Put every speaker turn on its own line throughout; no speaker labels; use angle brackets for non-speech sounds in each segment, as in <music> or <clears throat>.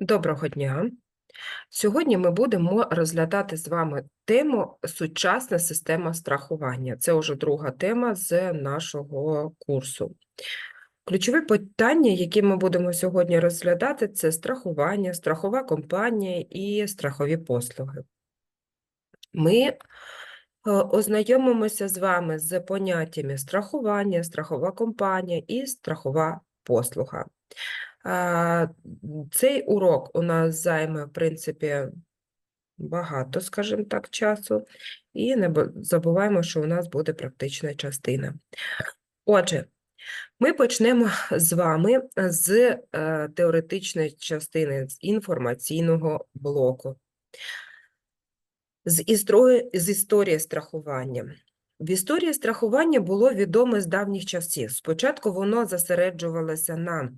Доброго дня. Сьогодні ми будемо розглядати з вами тему сучасна система страхування. Це вже друга тема з нашого курсу. Ключові питання, які ми будемо сьогодні розглядати, це страхування, страхова компанія і страхові послуги. Ми е, ознайомимося з вами з поняттями страхування, страхова компанія і страхова послуга. Цей урок у нас займе, в принципі, багато, скажімо так, часу, і не забуваємо, що у нас буде практична частина. Отже, ми почнемо з вами з е, теоретичної частини, з інформаційного блоку. З історії, з історії страхування. В історії страхування було відоме з давніх часів. Спочатку воно зосереджувалося на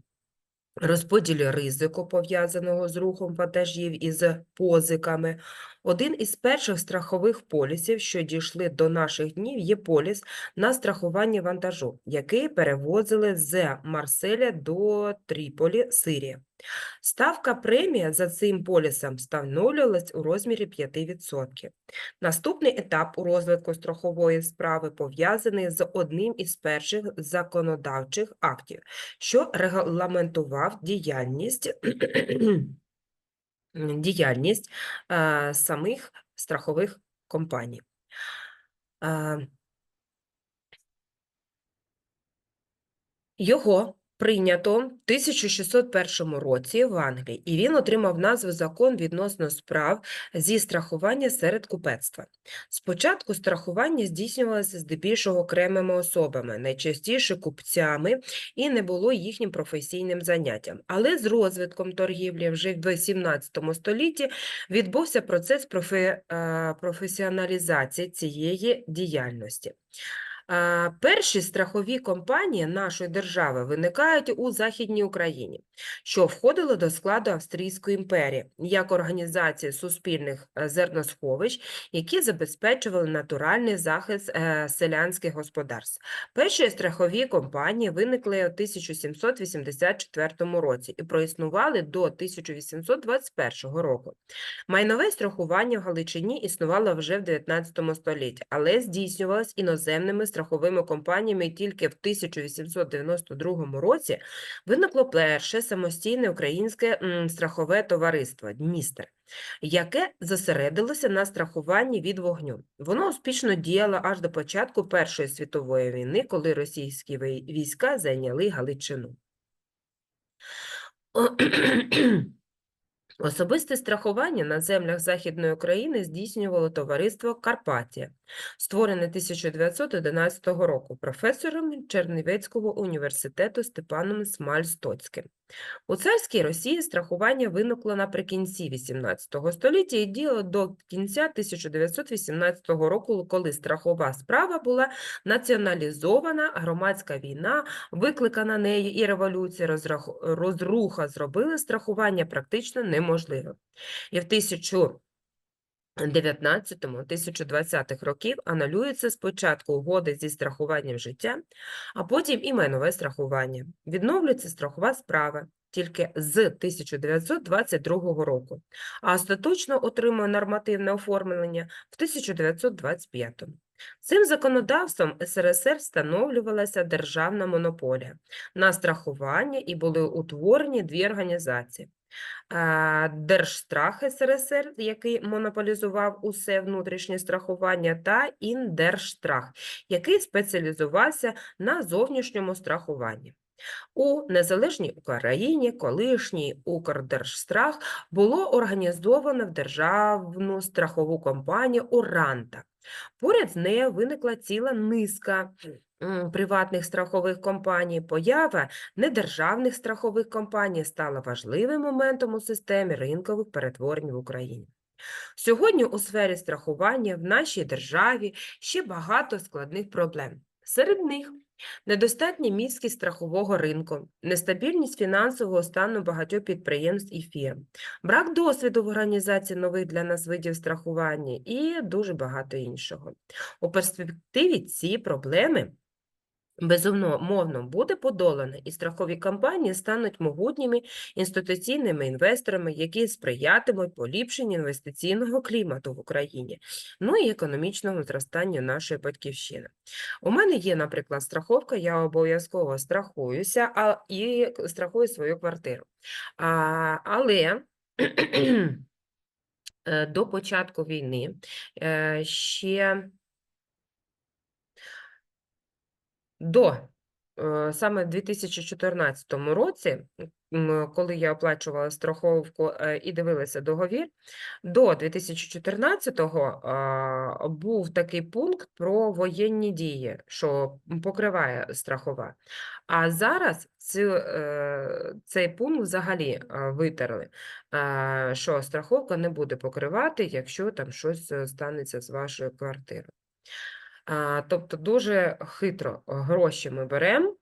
розподілі ризику, пов'язаного з рухом вантажів і з позиками. Один із перших страхових полісів, що дійшли до наших днів, є поліс на страхування вантажу, який перевозили з Марселя до Тріполі, Сирія. Ставка премія за цим полісом встановлювалась у розмірі 5%. Наступний етап у розвитку страхової справи пов'язаний з одним із перших законодавчих актів, що регламентував діяльність, <clears throat> діяльність е, самих страхових компаній. Е, Його прийнято в 1601 році в Англії, і він отримав назву Закон відносно справ зі страхування серед купецтва. Спочатку страхування здійснювалося здебільшого окремими особами, найчастіше купцями, і не було їхнім професійним заняттям. Але з розвитком торгівлі вже в 18 столітті відбувся процес е, професіоналізації цієї діяльності. Перші страхові компанії нашої держави виникають у Західній Україні, що входило до складу Австрійської імперії як організації суспільних е, зерносховищ, які забезпечували натуральний захист е, селянських господарств. Перші страхові компанії виникли у 1784 році і проіснували до 1821 року. Майнове страхування в Галичині існувало вже в 19 столітті, але здійснювалось іноземними страховими компаніями і тільки в 1892 році виникло перше самостійне українське страхове товариство Дністер, яке зосередилося на страхуванні від вогню. Воно успішно діяло аж до початку Першої світової війни, коли російські війська зайняли Галичину. Особисте страхування на землях Західної України здійснювало товариство Карпатія, створене 1911 року професором Чернівецького університету Степаном Смальстоцьким. У царській Росії страхування виникло наприкінці XVIII століття і діяло до кінця 1918 року, коли страхова справа була націоналізована, громадська війна, викликана нею і революція розруха зробили страхування практично неможливим. І в 19-1020 років анулюються спочатку угоди зі страхуванням життя, а потім і майнове страхування. Відновлюється страхова справа тільки з 1922 року, а остаточно отримує нормативне оформлення в 1925. Цим законодавством СРСР встановлювалася державна монополія на страхування і були утворені дві організації. Держстрах СРСР, який монополізував усе внутрішнє страхування, та Індержстрах, який спеціалізувався на зовнішньому страхуванні. У незалежній Україні колишній Укрдержстрах було організовано в державну страхову компанію Уранта. Поряд з нею виникла ціла низка приватних страхових компаній. Поява недержавних страхових компаній стала важливим моментом у системі ринкових перетворень в Україні. Сьогодні у сфері страхування в нашій державі ще багато складних проблем. Серед них недостатня міцність страхового ринку, нестабільність фінансового стану багатьох підприємств і фірм, брак досвіду в організації нових для нас видів страхування і дуже багато іншого. У перспективі ці проблеми Безумовно, буде подолане, і страхові компанії стануть могутніми інституційними інвесторами, які сприятимуть поліпшенню інвестиційного клімату в Україні, ну і економічному зростанню нашої батьківщини. У мене є, наприклад, страховка, я обов'язково страхуюся а, і страхую свою квартиру. А, але е, до початку війни е, ще до е, саме в 2014 році, коли я оплачувала страховку е, і дивилася договір, до 2014-го був такий пункт про воєнні дії, що покриває страхова. А зараз е, цей пункт взагалі е, витерли, е, що страховка не буде покривати, якщо там щось е, станеться з вашою квартирою. Тобто дуже хитро гроші ми беремо,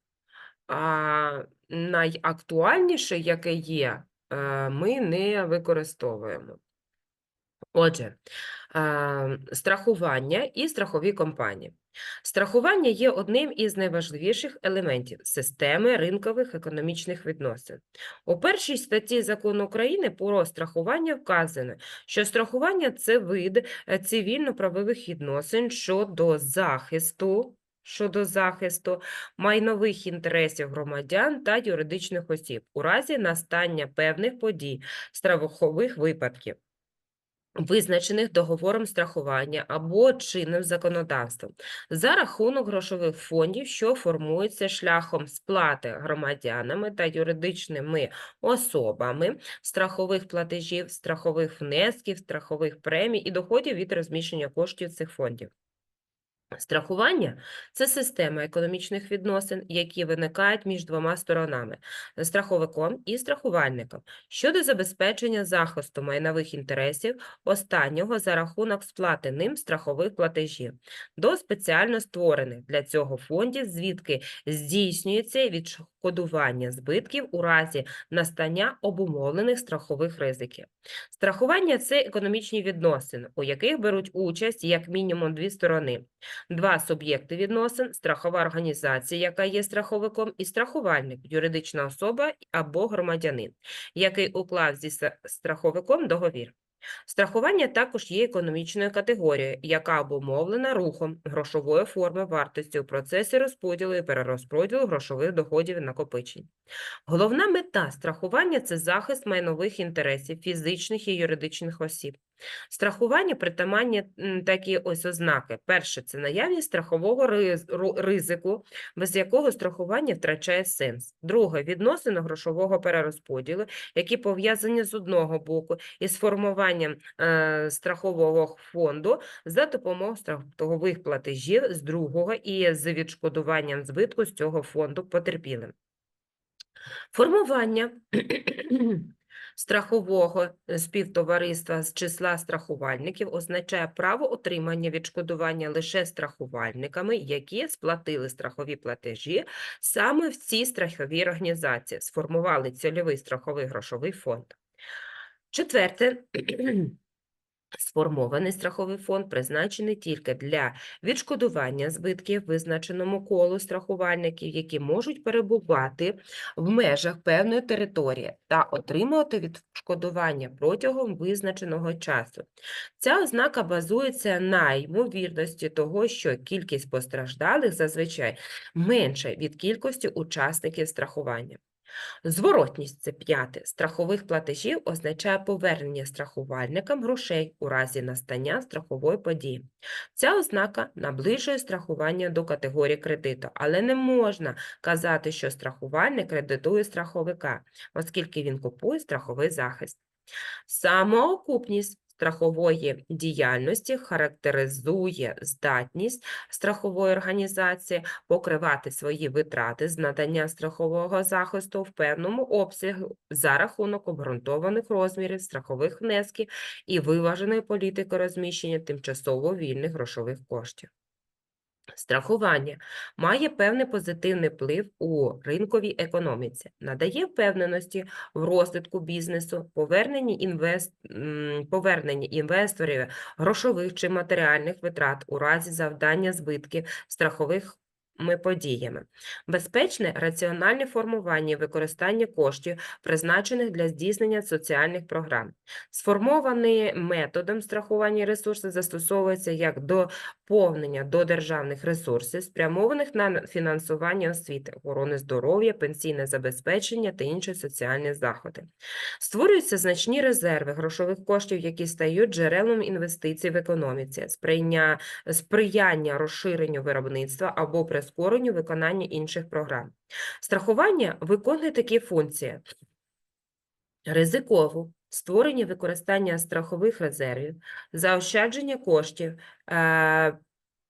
а найактуальніше, яке є, е, ми не використовуємо. Отже, е, страхування і страхові компанії. Страхування є одним із найважливіших елементів системи ринкових економічних відносин. У першій статті Закону України про страхування вказано, що страхування це вид е, цивільно-правових відносин щодо захисту. Щодо захисту майнових інтересів громадян та юридичних осіб у разі настання певних подій, страхових випадків визначених договором страхування або чинним законодавством, за рахунок грошових фондів, що формуються шляхом сплати громадянами та юридичними особами страхових платежів, страхових внесків, страхових премій і доходів від розміщення коштів цих фондів. Страхування це система економічних відносин, які виникають між двома сторонами страховиком і страхувальником щодо забезпечення захисту майнових інтересів останнього за рахунок сплати ним страхових платежів. До спеціально створених для цього фондів, звідки здійснюється відшкодування збитків у разі настання обумовлених страхових ризиків. Страхування це економічні відносини, у яких беруть участь як мінімум дві сторони. Два суб'єкти відносин, страхова організація, яка є страховиком, і страхувальник, юридична особа або громадянин, який уклав зі страховиком договір. Страхування також є економічною категорією, яка обумовлена рухом грошової форми вартості у процесі розподілу і перерозподілу грошових доходів і накопичень. Головна мета страхування це захист майнових інтересів фізичних і юридичних осіб. Страхування притаманні такі ось ознаки. Перше це наявність страхового ризику, без якого страхування втрачає сенс. Друге відносини грошового перерозподілу, які пов'язані з одного боку із формуванням е, страхового фонду за допомогою страхових платежів з другого і з відшкодуванням збитку з цього фонду потерпілим. Формування страхового е, співтовариства з числа страхувальників означає право отримання відшкодування лише страхувальниками, які сплатили страхові платежі саме в цій страховій організації, сформували цільовий страховий грошовий фонд. Четверте. Сформований страховий фонд призначений тільки для відшкодування збитків визначеному колу страхувальників, які можуть перебувати в межах певної території та отримувати відшкодування протягом визначеного часу. Ця ознака базується на ймовірності того, що кількість постраждалих зазвичай менша від кількості учасників страхування. Зворотність це п'яте. Страхових платежів означає повернення страхувальникам грошей у разі настання страхової події. Ця ознака наближує страхування до категорії кредиту, але не можна казати, що страхувальник кредитує страховика, оскільки він купує страховий захист. Самоокупність страхової діяльності характеризує здатність страхової організації покривати свої витрати з надання страхового захисту в певному обсягу за рахунок обґрунтованих розмірів страхових внесків і виваженої політики розміщення тимчасово вільних грошових коштів. Страхування має певний позитивний вплив у ринковій економіці, надає впевненості в розвитку бізнесу, поверненні, інвест... поверненні інвесторів грошових чи матеріальних витрат у разі завдання збитків страхових подіями. Безпечне раціональне формування і використання коштів, призначених для здійснення соціальних програм. Сформований методом страхування ресурсів застосовується як доповнення до державних ресурсів, спрямованих на фінансування освіти, охорони здоров'я, пенсійне забезпечення та інші соціальні заходи. Створюються значні резерви грошових коштів, які стають джерелом інвестицій в економіці, сприяння розширенню виробництва або прискоренню виконання інших програм. Страхування виконує такі функції: ризикову, створення використання страхових резервів, заощадження коштів, е,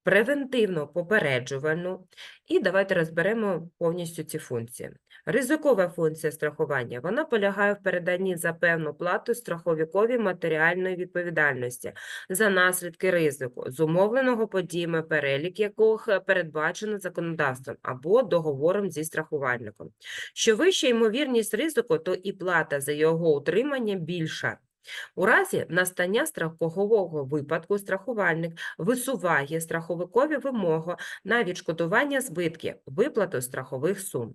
превентивно попереджувальну. І давайте розберемо повністю ці функції. Ризикова функція страхування вона полягає в переданні за певну плату страховікові матеріальної відповідальності за наслідки ризику, зумовленого подіями, перелік яких передбачено законодавством або договором зі страхувальником. Що вища ймовірність ризику, то і плата за його утримання більша. У разі настання страхового випадку страхувальник висуває страховикові вимогу на відшкодування збитків, виплату страхових сум.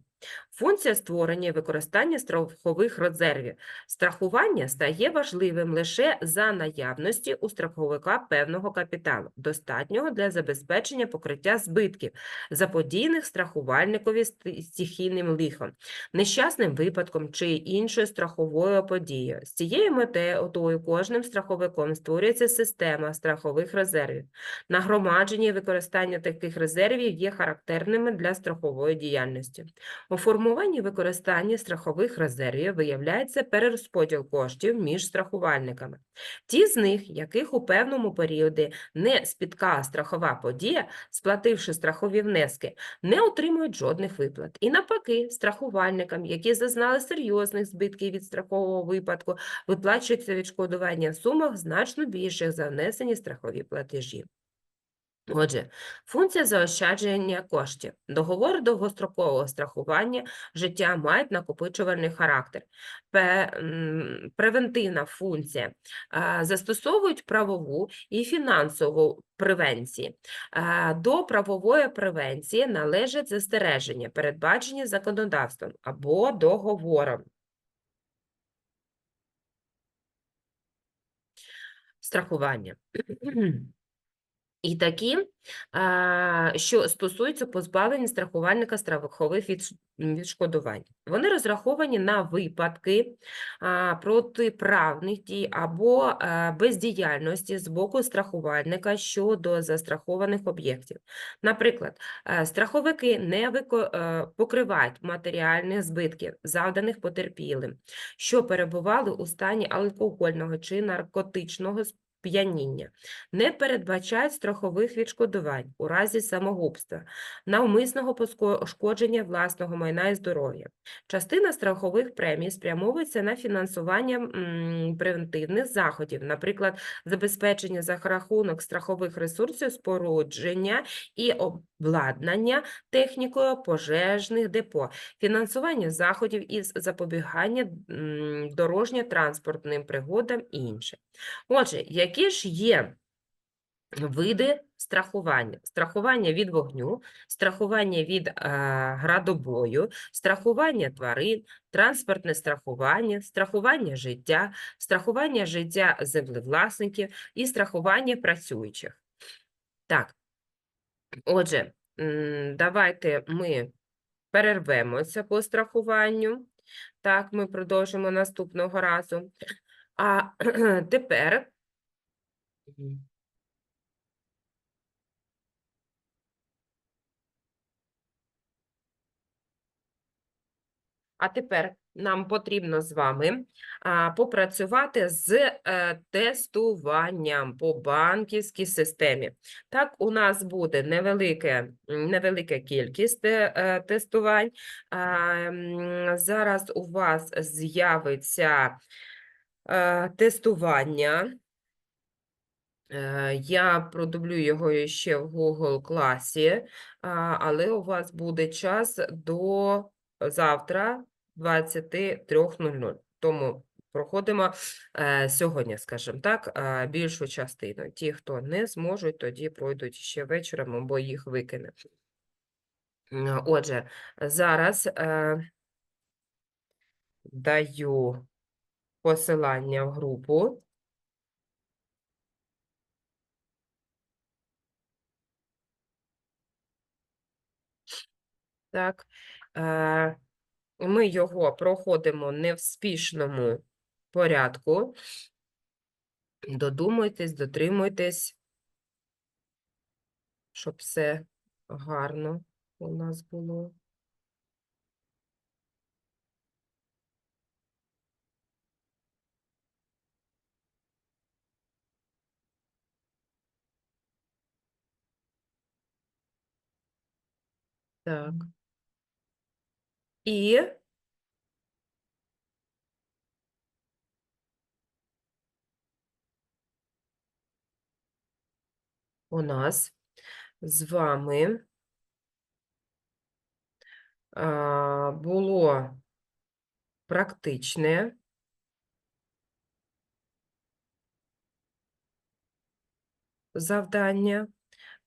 Функція створення і використання страхових резервів. Страхування стає важливим лише за наявності у страховика певного капіталу, достатнього для забезпечення покриття збитків, заподійних страхувальникові сти- стихійним лихом, нещасним випадком чи іншою страховою подією. З цією метою кожним страховиком створюється система страхових резервів. Нагромадження і використання таких резервів є характерними для страхової діяльності. У формуванні і використанні страхових резервів виявляється перерозподіл коштів між страхувальниками. Ті з них, яких у певному періоді не спіткала страхова подія, сплативши страхові внески, не отримують жодних виплат. І навпаки, страхувальникам, які зазнали серйозних збитків від страхового випадку, виплачується відшкодування в сумах значно більших за внесені страхові платежі. Отже, функція заощадження коштів. Договори довгострокового страхування життя мають накопичувальний характер. Превентивна функція. Застосовують правову і фінансову превенції. До правової превенції належать застереження, передбачені законодавством або договором. Страхування. І такі, що стосуються позбавлення страхувальника страхових відшкодувань. Вони розраховані на випадки протиправних дій або бездіяльності з боку страхувальника щодо застрахованих об'єктів. Наприклад, е, страховики не е, покривають матеріальних збитків, завданих потерпілим, що перебували у стані алкогольного чи наркотичного сп'яніння не передбачають страхових відшкодувань у разі самогубства, навмисного пошкодження власного майна і здоров'я. Частина страхових премій спрямовується на фінансування превентивних заходів, наприклад, забезпечення за рахунок страхових ресурсів спорудження і обладнання технікою пожежних депо, фінансування заходів із запобігання дорожньо-транспортним пригодам і інше. Отже, які ж є види страхування? Страхування від вогню, страхування від е, градобою, страхування тварин, транспортне страхування, страхування життя, страхування життя землевласників і страхування працюючих. Так, отже, давайте ми перервемося по страхуванню. Так, ми продовжимо наступного разу. А <clears throat> тепер А тепер нам потрібно з вами попрацювати з е, тестуванням по банківській системі. Так, у нас буде невелике, невелика кількість е, е, тестувань. Зараз у вас з'явиться тестування. Я продублю його ще в Google класі, але у вас буде час до завтра 23.00. Тому проходимо е, сьогодні, скажімо так, е, більшу частину. Ті, хто не зможуть, тоді пройдуть ще вечором або їх викине. Отже, зараз е, даю посилання в групу. Так, е, ми його проходимо не в спішному порядку. Додумуйтесь, дотримуйтесь, щоб все гарно у нас було. Так. І у нас з вами було практичне завдання,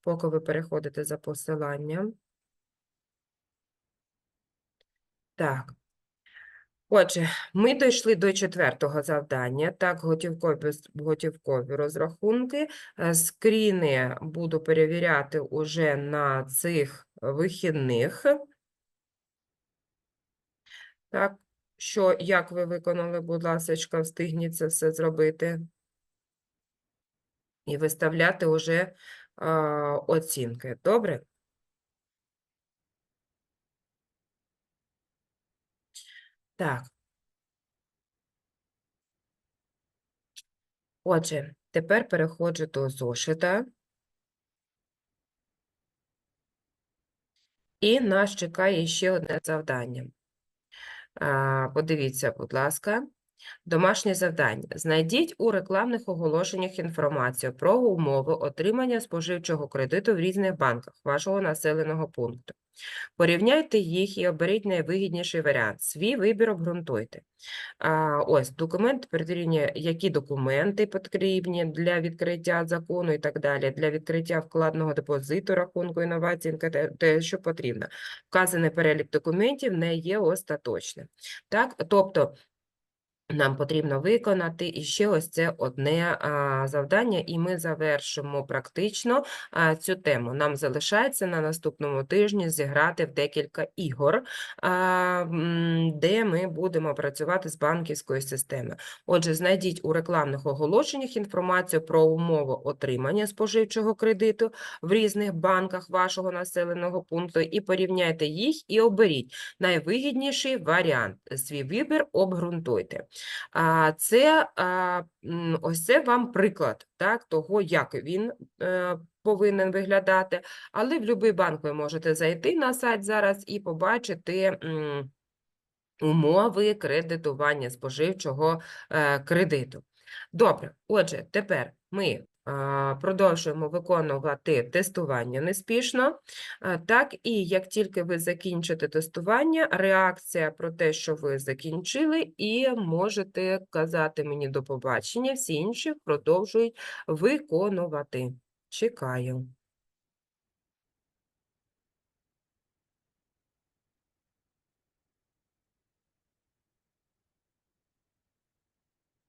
поки ви переходите за посиланням. Так. Отже, ми дійшли до четвертого завдання. Так, готівкові, готівкові розрахунки. Е, Скріни буду перевіряти уже на цих вихідних. Так, що, як ви виконали, будь ласка, встигніть це все зробити. І виставляти уже а, оцінки. Добре? Так. Отже, тепер переходжу до зошита. І нас чекає ще одне завдання. Подивіться, будь ласка. Домашнє завдання. Знайдіть у рекламних оголошеннях інформацію про умови отримання споживчого кредиту в різних банках вашого населеного пункту. Порівняйте їх і оберіть найвигідніший варіант. Свій вибір обґрунтуйте. А, ось документ передорівнює, які документи потрібні для відкриття закону і так далі, для відкриття вкладного депозиту, рахунку інновацій, те, що потрібно. Вказаний перелік документів не є остаточним. Так, тобто нам потрібно виконати іще ось це одне завдання, і ми завершимо практично цю тему. Нам залишається на наступному тижні зіграти в декілька ігор, де ми будемо працювати з банківською системою. Отже, знайдіть у рекламних оголошеннях інформацію про умови отримання споживчого кредиту в різних банках вашого населеного пункту і порівняйте їх і оберіть найвигідніший варіант. Свій вибір обґрунтуйте. Це ось це вам приклад так, того, як він е, повинен виглядати. Але в будь-який банк ви можете зайти на сайт зараз і побачити. Умови кредитування споживчого е, кредиту. Добре, отже, тепер ми продовжуємо виконувати тестування неспішно. Так, і як тільки ви закінчите тестування, реакція про те, що ви закінчили, і можете казати мені до побачення, всі інші продовжують виконувати. Чекаю.